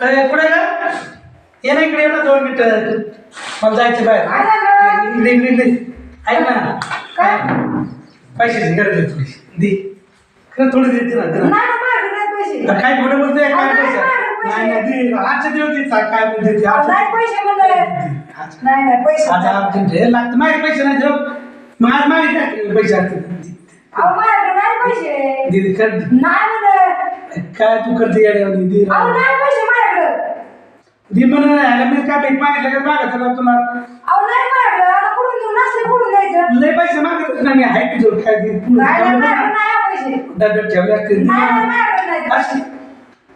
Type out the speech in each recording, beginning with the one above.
कुठे का ये ना इकडे ना दोन मिनिटं. मला जायचं बाहेर. इकडे इकडे इकडे ऐक ना. काय? पैशाची गरज आहे थोडी दे. खरं थोडी देते ना दे ना. नाही ना माझ्याकडे नाही पैसे. अरे काय कुठे बोलते काय नाही, पैसा? नाही, नाही नाही दे. आजच्या दिवस दे. चा- काय बोलते ते अहो, आजच्या- नाही पैसे म्हणले. आज- नाही नाही पैसे आज लागतं. माझे पैसे नाही देऊ मग आज पैसे असते अहो माझ्याकडे नाही पैसे. दीदी कर नाही म्हणले. काय तू करते येड्यावानी? दे. अहो नाही मी काय भेट मागितलं का मागत ना तुला अहो नाही माझ्याकडे आता कुठून देऊ? नसले कुठून द्यायचं? लय पैसे मागत ना मी आहे तुझं काय दे नाही पैसे. डब्यात ठेवले असते नाही नाही माझ्याकडे नाही. अशी.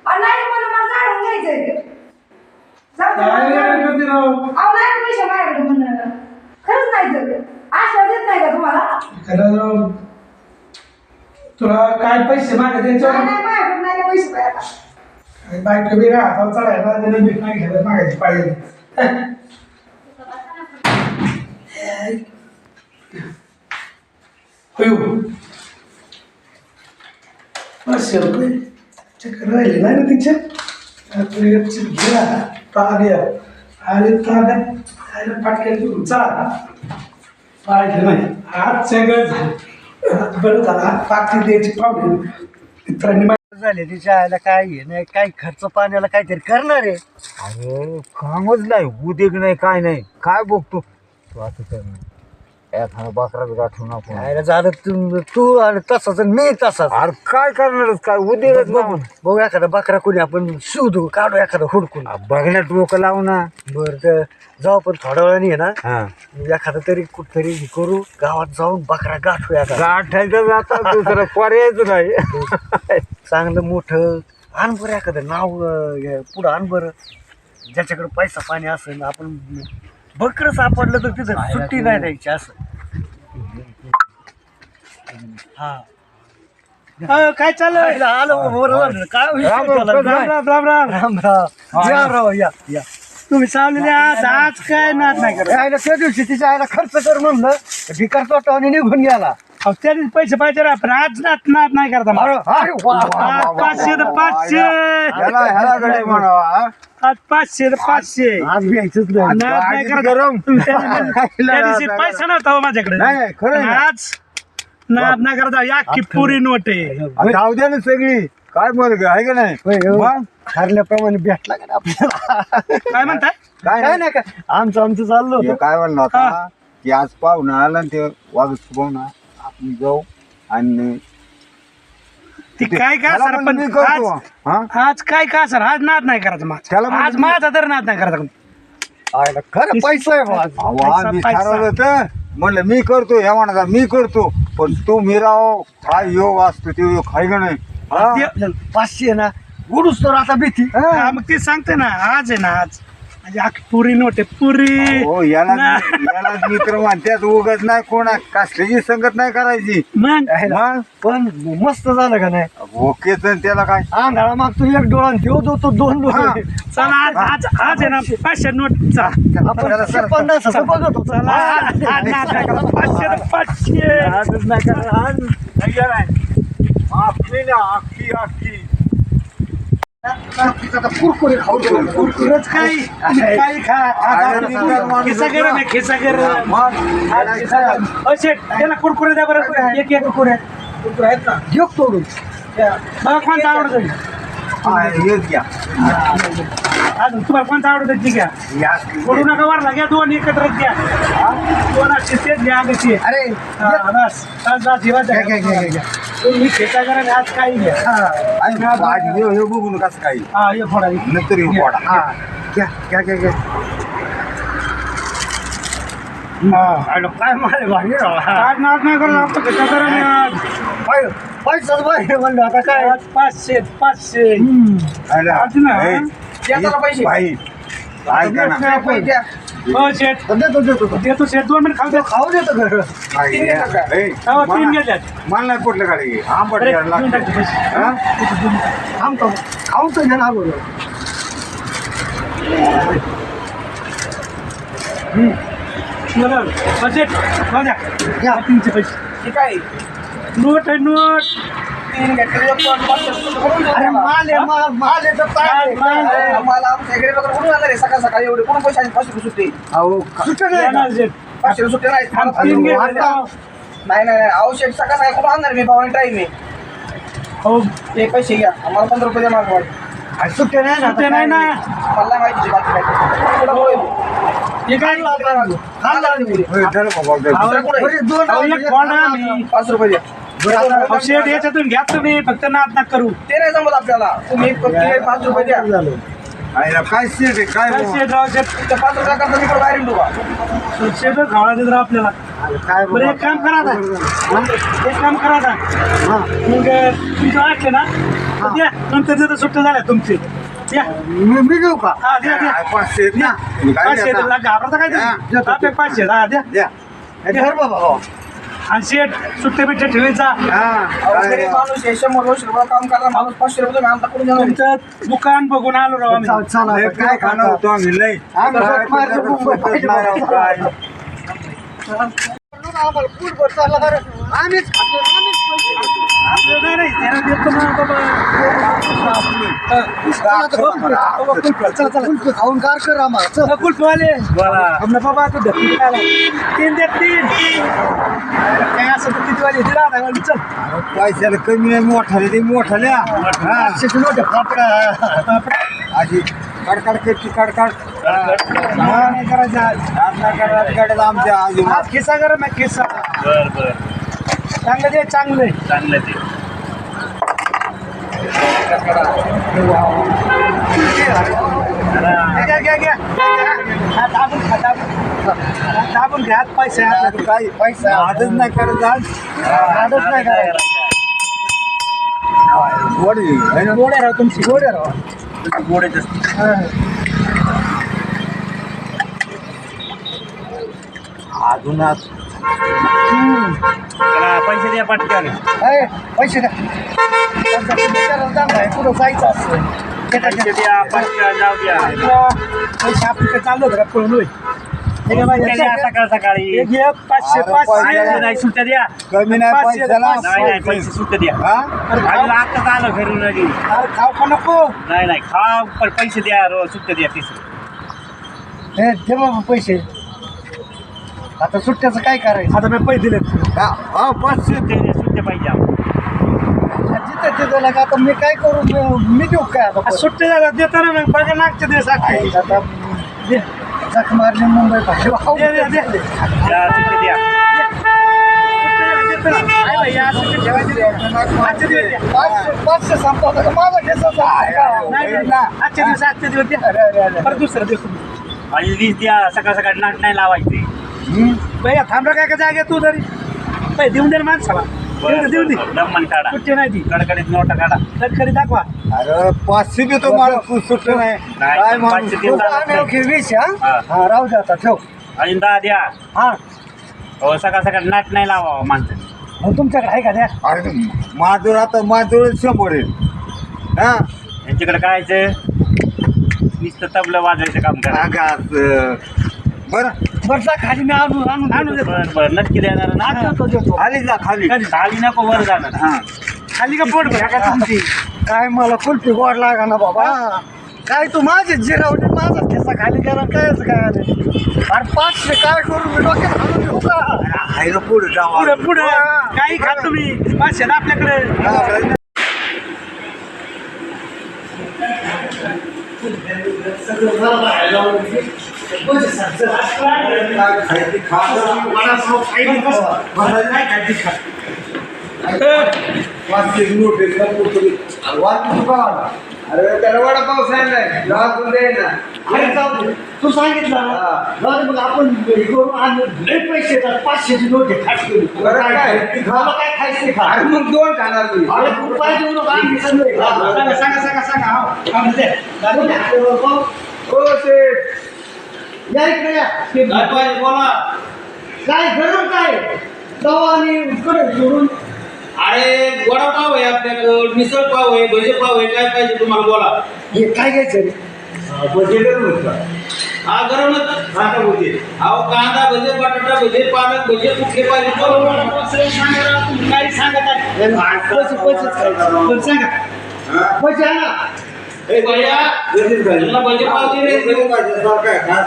अहो, नाही मला मला जाणून घ्यायचंय. जाऊ दे. काय येड्यावानी करते राव अहो नाही पैसे खरंच नाही तर. आशा देत नाही का तुम्हाला? खरं राव तुला काय पैसे मागत नाही याच्यावर नाही माझ्याकडे नाही पैसे पाहिजे आणि बायको बी काय हातावर चढायला त्याने भेट मागितलं मागायची पाहिजे होय हो. पाचशे रुपये चक्कर राहिले नाही ना तिच्या. आता एक चिप घ्या ताब्या आणि ताब्यात खायला घेऊन चला. पाहिजे नाही आज सगळं झालं. बरं झालं. पाठी द्यायची पाहुणे. मित्रांनी झाले तिच्या शाळेला काय हे नाही काय खर्च पाण्याला काहीतरी करणार आहे? अरे कामच नाही उद्योग नाही काय नाही. काय बघतो? तू असं कर ना. एखादा बकराच गाठून आपण आईला झालं तू तू आणि तसाच आणि मी तसाच. अरे काय करणार काय उद्योगच बघू नाही. बघू एखादा बकरा कोणी आपण शोधू काढू एखादा हुडकून. बघण्यात डोकं लावू ना. बरं तर जाऊ आपण थोड्या वेळाने आहे ना. हा. एखादा तरी कुठतरी हे करू गावात जाऊन बकरा गाठू एखादा गाठायचं जाता दुसरं पर्यायच नाही. चांगलं मोठं आण बरं एखादं नाव अं, हे, पुढं आण बरं. ज्याच्याकडे पैसा पाणी असेल आपण बकरं सापडलं तर तिथं सुट्टी नाही द्यायची असं. हा. अ, काय चाललंय? आलो बरोबर काय विषय राम झाला? राम? राम राम राम. राम राम. या राव या या. तुम्ही चाललेले आज आज काय नाद नाही करत? त्या दिवशी तिच्या आईला खर्च कर म्हणलं. भिकार तोटावणी निघून गेला. अहो, पैसे पाहिजे रा पण आज नाद नाद नाही करता मला. अरे वा, वा, आज वा, वा. पाचशे तर पाचशे. ह्याला ह्याला गडे म्हणावा हा? आज पाचशे तर पाचशे. आज घ्यायचंच नाही. नाद नाही किती करत. गरम. तुम्ही त्या दिवशी- त्या दिवशी पैसा नव्हता हो माझ्याकडे. नाही, नाही, खरं आहे पण ना. आज नाही करता. या की पुरी नोट आहे. जाऊ द्या ना सगळी. काय बोल आहे का नाही? होय, होय. मग? ठरल्याप्रमाणे भेटला का आपल्याला? काय म्हणताय? काय काय नाही नाही काय? आमचं आमचं चाललो हे. होतं काय म्हणलं होता? की आज पाहुणा आला ना ते वाघ पाहुणा. आपण जाऊ आणि ती काय त्याला सर म्हणलं पण मी करतो. आज हा? आज काय काय सर आज नाद नाही करायचं त्याला माझा म्हणलं आज मी- माझा तर नाद नाही करायचा. आयला खरं पैसा आहे बा आज. अहो, पैसा, आम्ही पैसा. ठरवलं होतं म्हणलं मी करतो ह्या म्हणाचा मी करतो. पण तू मिराव काय योग असतो ते योग आहे का नाही? हा? ते- आपल्याला पाचशे ना उडूस तर आता भीती. हा, मग ते सांगते ना आज आहे ना आज. म्हणजे अख्खी पुरी नोट आहे पुरी. हो याला ना. याला मित्र म्हणतात उगत नाही कोणा कसल्याची संगत नाही करायची. मग? मग? पण मस्त झालं का नाही? ओके तर त्याला काय? आंधळा मागतो एक डोळा देव देतो दोन डोळे. चला आज आज आज आहे ना पाचशे नोट. चला. आपण त्याला सर- पन्नास असं बघत होतो चला आज आज नाही. पाचशे पाचशे. आजच नाही का? आपली ना अख्खी अख्खी कुरकुरे खाऊ कुरकुरच काही काही खा आज आपली खिसा गरम आहे खिसा गरम मग आज खिसा गरम. अ, शेठ त्याला कुरकुरे द्या बरं एक एक कुरकुरे कुरकुरे आहेत ना घेऊ तोडून. मला कोणता आवडतो हेच घ्या अजून तुम्हाला कोणता आवडतो ती घ्या. पडू नका वरला घ्या दोन एकत्र घ्या दोन असे तेच घ्या अगदी अरे बस बस घ्या, घ्या, घ्या, घ्या. तुम्ही खेचा करा आज काही घ्या आणि हे हे बघून कसं काही हा हे फोडा. नंतर येऊ पोडा हा. घ्या घ्या घ्या घ्या. हा. काय मारे भारी राव. हा. आज नाद नाही करा आणि आज पाय- पैसाच बाहेर म्हणलं आता काय? आज पाचशे पाचशे. अरे, आज ना. हे, द्या पैसे. भाई ऐका ना. हो शेठ देतो देतो देतो. देतो शेठ दोन मिनिट खाऊ द्या. खाऊ देतो घर भाई, हे, हे, तेव्हा तीन मला- घेतल्यात मला नाही कुठलं गाडी. आंबट अरे, लागतं. टाकते पैसे. हा? थांबतो खाऊन तर घ्या ना अगोदर. बरोबर हो, शेठ खाऊ द्या. घ्या तीनशे पैसे. ठीक आहे नोट आहे नोट. तीन सकाळ सकाळी एवढे. कोण पैसे पाचशे रुपये अहो पाचशे रुपये सुट्टे नाही. नाही औषध सकाळ सकाळ कुठून आणणार मी? भावाने टाईम आहे. हो. ते पैसे घ्या. आम्हाला पंधरा रुपये द्या मागवाड सुट्टे नाही सुट्टे नाही ना. मला माहिती बाकी काय. पाच रुपये द्या. शेट याच्यातून घ्या तुम्ही फक्त नाद ना करू. ते नाही जमत आपल्याला. तुम्ही फक्त हे पाच रुपये द्या. काय शेट आहे? काय काय राव शेट त्या पाच रुपया करता मी बाहेर खावला देत राव आपल्याला. काय बरं? एक काम करा आता. एक काम करा आता. हा. मग तुमचे वाटले ना? तर द्या नंतर देतो सुट्ट्या झाल्या तुमचे. द्या. मी मी घेऊ का? हा, द्या, पाचशे? द्या. पाचशे. घाबरता काय तुम्ही? देतो. आपले पाचशे हा द्या. द्या. हे धर बाबा हो. आणि शेट सुट्टे बिट्टे ठेवायचा हा, माणूस आहे शंभर काम करणार माणूस पाचशे रुपये तुम्ही आमचा करून देणार आहे. तुमचं दुकान बघून आलो राव आम्ही काय खाणं होतो आम्ही लय. आम्ही काय अहंकार कर आम्हाला चला, बाबा तू धक्की खायला. तीन दे तीन काय असं किती वाले दिला चल पैशाला कमी नाही मोठाले ते मोठाल्या हा. अशी कडकड करते कडकड करायचं आमच्या आजोबा आज खिसा गरम आहे चांगलं ते चांगलं आहे. चांगलं ते घ्या, घ्या, घ्या, दाबून खा, दाबून दाबून घ्या पैसे काही पैसा आजच नाही करत आजच नाही करायचं. गोडी गोड्या राव तुमची गोड्या राव गोडेच अजून पैसे द्या पटकन पैसे द्या कुठं जायचं असतं पैसे द्या पटकन जाऊ द्या. पैसे आपल्याकडे चाललो होतं का पळून सुट्ट्या द्या सकाळ सकाळी. हे पाचशे अरे, पाचशे. नाही, नाही सुट्ट्या द्या. कमी नाही पाचशे, पैशाला पाचशे. नाही नाही पैसे सुट्ट्या द्या. हा? अरे आम्ही आलो घरून आधी. अरे खाऊ का नको. नाही नाही खा पण पैसे द्या रोज सुट्ट्या द्या तीस हे दे बाबा पैसे. आता सुट्ट्याचं काय करायचं? आता मी पैसे दिले हा, हा, पाचशे. सुट्ट्या द्या सुट्ट्या पाहिजे आम्हाला. आता मी काय करू? मी- मी देऊ काय आता? सुट्टे झाला देतो ना मग बघा मागच्या दिवस आता दे. जख मारली मुंबई दे, दे, दे. द्या. सुट्ट्या द्या. पाचशे संपवता का माझा घेसाचा नाही नाही, नाही. आजच्या दिवस आजच्या दिवस द्या. परत दुसऱ्या दिवस आणि वीस द्या. सकाळ सकाळी नाट नाही लावायचे. भैया थांबला काय का जागे तू तरी? बाई देऊन दे ना माणसाला. देऊन दे देऊन दे. दमन काढा. नाही ती. कडकडीत नोटा काढा. दाखवा. अरे पाचशे देतो मला तू सुट्ट नाही. नाही, काय माणूस? पाचशे देऊ चालत नाही. वीस हा? हा. हा राहू दे आता ठेव. आणि दहा द्या. हा. हो सकाळ सकाळ नाट नाही लावा माणसं. मग तुमच्याकडे आहे का द्या? अरे माजूर आता माजूर शंभर हा? यांच्याकडे काय नुसतं तबलं वाजवायचं काम करा. बरं बरं. जा खाली मी आणून आणून आणून देतो. बर बर. नक्की देणार ना? देतो देतो. खाली जा खाली. खाली. नको वर जाणार. हा. खाली का पोट भरा? का तुमची? काय मला कुल्फी गोड लागा ना बाबा. काय तू माझे जिरावली माझा ठेसा खाली करा कायच काय आले? अरे पाचशे काय करू मी? डोक्यात घालून देऊ का? आहे ना पुढे जाऊ पुढे पुढे. काही खा तुम्ही. पाचशे ना आपल्याकडे. तरी. अरे तू त्याला वडापाव सांगाय लावून दे ना अरे जाऊ दे. तू सांगितलं ना जाऊ दे मग आपण हे करू आणि लय पैसे येतात पाचशेची नोट आहे खास करून. बरं काय? मला काय खायचं ते खा अरे मग दोन खाणार तुम्ही अरे तू नका आम्ही सगळे खा. सांगा सांगा सांगा सांगा हा. हा, म्हणजे. दादू. हो शेठ या. इकडे. या काय गरम काय? तवा आणि कडक जोडून अरे वडापाव आहे आपल्याकडं. मिसळ पाव आहे भजे पाव आहे काय पाहिजे तुम्हाला बोला. हे काय घ्यायचं? रे बजेटच नसतं हा गरमच भजी. अहो कांदा भजे बटाटा भजे पालक भजे कुठले पाहिजे? काही सांगत आहे पैसे पैसे पण सांगा. पैसे आहे हा,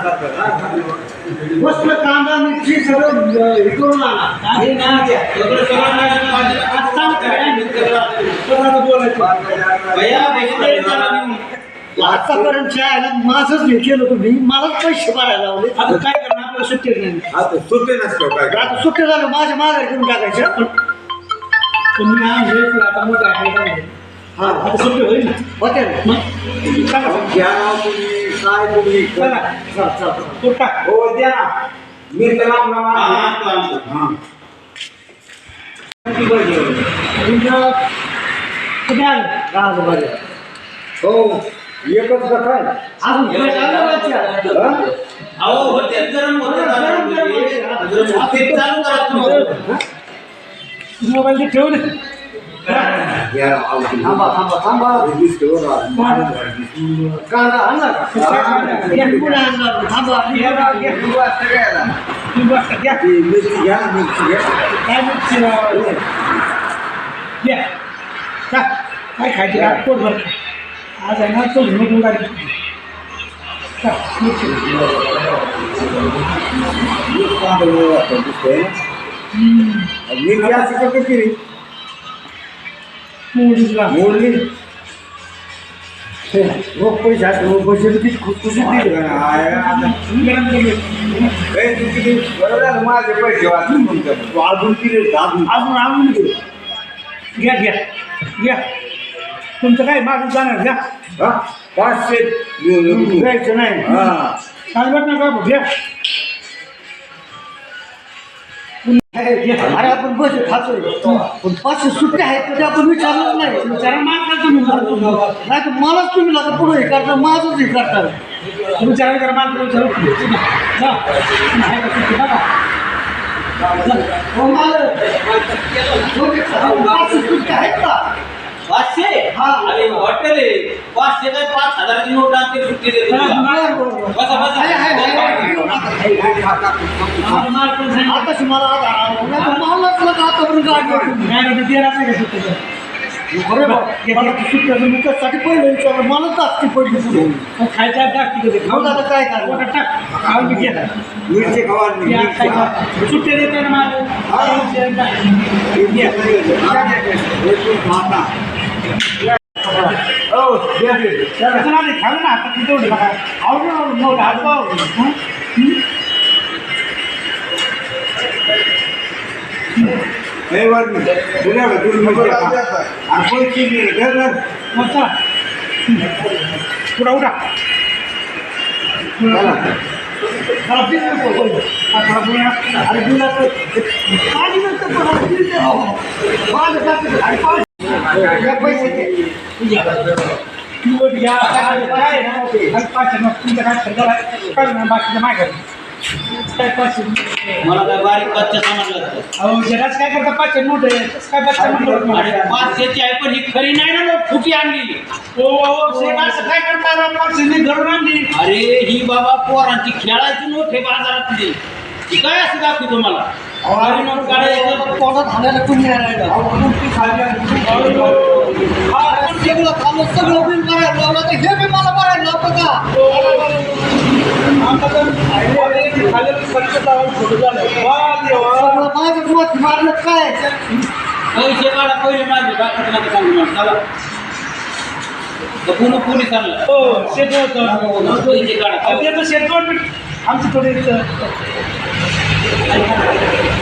मस्त कांदा मिरची सगळं हे करून आणा. हे सगळं सगळं काय. आतापर्यंत माझंच हे केलं तुम्ही मलाच पैसे भरायला लावले. आता काय करणार? आपल्याला सुट्टी नाही. आता सुट्टी नसतो काय आता सुट्टी झालं माझ्या माघारी करून टाकायचे. पण तुम्ही पण आता मोठं आहे हा आता सुट्टी होईल ना होते ना मग सांगा घ्या राव तुम्ही काय तुम्ही चला चला चला कुठं हो द्या ना मी लांब हा, आणतो. आणतो, आणतो. हा. किती बरं जेवण? तुमचं कुठे आलं हो एकच का काय अजून प्लेट आलं वरच्या? हा? अहो होते गरम होते गरम, गरम होते. गरम होते. चालू करा तुम्ही मोबाईल ते ठेवले. थांबा थांबा थांबा हे हो. कांदा आणला. थांबा. काय खायचे का? पोट भर आज आहे ना तो घेऊन गाडी का? मिरची. कांदा व्यवस्थित दिसतोय. आणि मिरची अशी का लावा. मोडली? रोख पैसे असते, रोख पैसे किती खुसखुशीत दिले. आहे, आता. ए, तू किती? बरं झालं माझे पैसे वाचून तुमच्या तू अजून किती अजून. अजून आणून घे घ्या घ्या घ्या. तुमचं काय? मागून जाणार घ्या. हा? पाचशे. घ्यायचं नाही. हा. सांगत नका भाऊ, घ्या. अरे आपण बस खातोय. पण पाचशे सुट्ट्या आहेत तर ते आपण विचारलंच नाही. विचारा मागता तुम्ही. नाही तर मलाच तुम्ही आता पुढे हे करता माझंच हे करता. विचारा करा मागता विचारू सुट्टी? पाचशे सुट्ट्या आहेत का? पाचशे? हा. अरे हॉटेल आहे. पाचशे काय? पाच हजाराची नोट आणते सुट्टी देते तुला. बसा, बसा. आताशी मला आतापर्यंत साठी पहिलं विचारलं. मला जास्ती पडली पुढे खाऊन आता काय गेला मिरची खवा मिरची सुट्ट्या देते ना मला खाऊ ना आता तिथे आवडून मोठं हात नाही वाटली तुला का तुला मिरची खा. आणि पैसे मग चला पुढा उठा चला. अरे बोला मला काय बारीक काय करता पाचशे मोठे काय पाचशे मोठे अरे पाचशेची आहे पण ही खरी नाही ना मग फुटी आणली ओ ओ, शेठ असं काय करता राव? पाचशे घरून आणली अरे ही बाबा पोरांची खेळायची नोट आहे बाजारातली ही काय असं दाखवतो तुम्हाला मला? भरायला लावतं का? आमचं तर खाल्लेलं खाल्लेलं खर्च लावून फोटो झालं. वा देवा. सगळं माझं डोकं मारलं काय पैसे काढा पहिले माझे बाकी सांगू चला तर पुन्हा पोलीस हो शेत पैसे काढा तर आमचं थोडे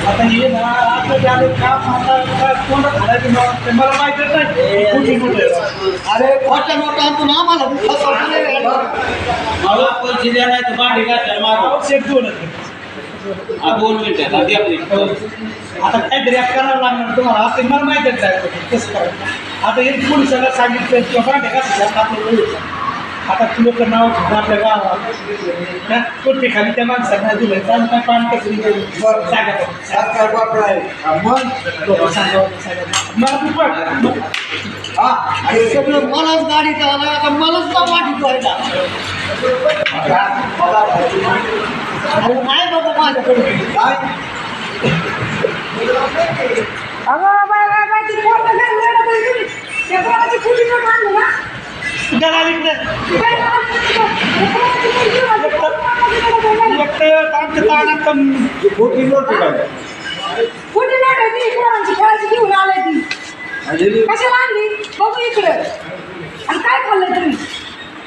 आता हे ना आता झाले काम आता काय कोण घालायचं ते मला माहितच नाही कुठे कुठे अरे खोट्या नोटा आणतो ना आम्हाला. मला पैसे द्या नाही तर भांडी घासायला मागं. शेत दोनच. हा दोन मिनिटं आता द्या पैसे. आता काहीतरी एक करावं लागणार तुम्हाला. आता मला माहितच आहे कसं करायचं आता हे पोलिसाला सांगितलं किंवा भांडे घासायचं आता लोक नाव आपल्या गावात कोणते खाली त्या माणसांना दिलं चालू काय पाणी कसं? सांगा. सरकार आहे. हा, मग सांगा, तू पण मग हा सगळं मलाच गाडी चालवणार आता मलाच ना वाटी व्हायला अरे नाही बाबा माझ्याकडे काय अगं बाय बाय बाय ती पोरं. त्या पोराची ना? फुटी नोट आमच्या पोरांची घेऊन आलाय ती कशाला आणली बघू इकडं आणि काय खाल्लंय तुम्ही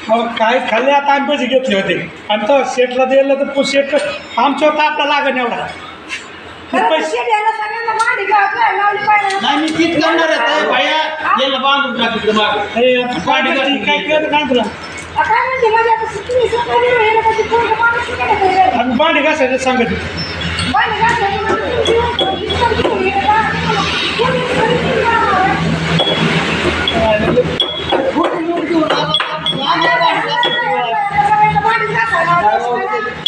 मग काय खाल्ले आता आम्ही पैसे घेतले होते. आणि तो शेटला दिलं तर शेट आमच्यावर तर आपला लागण एवढा. पैसे नाही मी तीच करणार आहे भाया याला बांधून टाक इकडे मागे. हे काय करते? काय केलं काय तुला? आ, काय म्हणते माझ्या आता तुम्ही स्वतः गेलो हे लोकांची पोरं माणूस शिकायला पाहिजे. आम्ही भांडे घासायचं सांगत होतो. भांडी घासायला म्हणून जीवन इतकं घेऊन ये का? कोणी घरी किती जाणार आहे? भांडी घासायला लावली.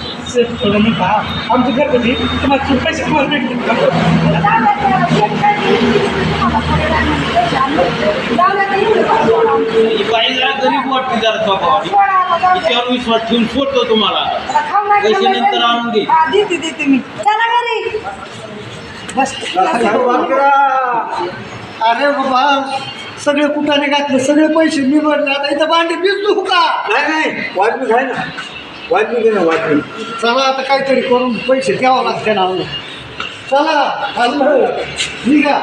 शेट थोडं म्हणता आमची घर होती तुम्हाला पैसे तुम्हाला भेटले ही जरा गरीब वाटते जरा स्वभावाने विश्वास ठेवून सोडतो तुम्हाला पैसे नंतर आणून देते देते मी चला घरी बस अरे बाबा सगळे कुठाने घातले सगळे पैसे मी भरले. आता इथं भांडी भिजतो का? नाही नाही. वाटणी आहे ना वाजवी दे ना चला आता काहीतरी करून पैसे द्यावं लागते ना. चला हो. निघा.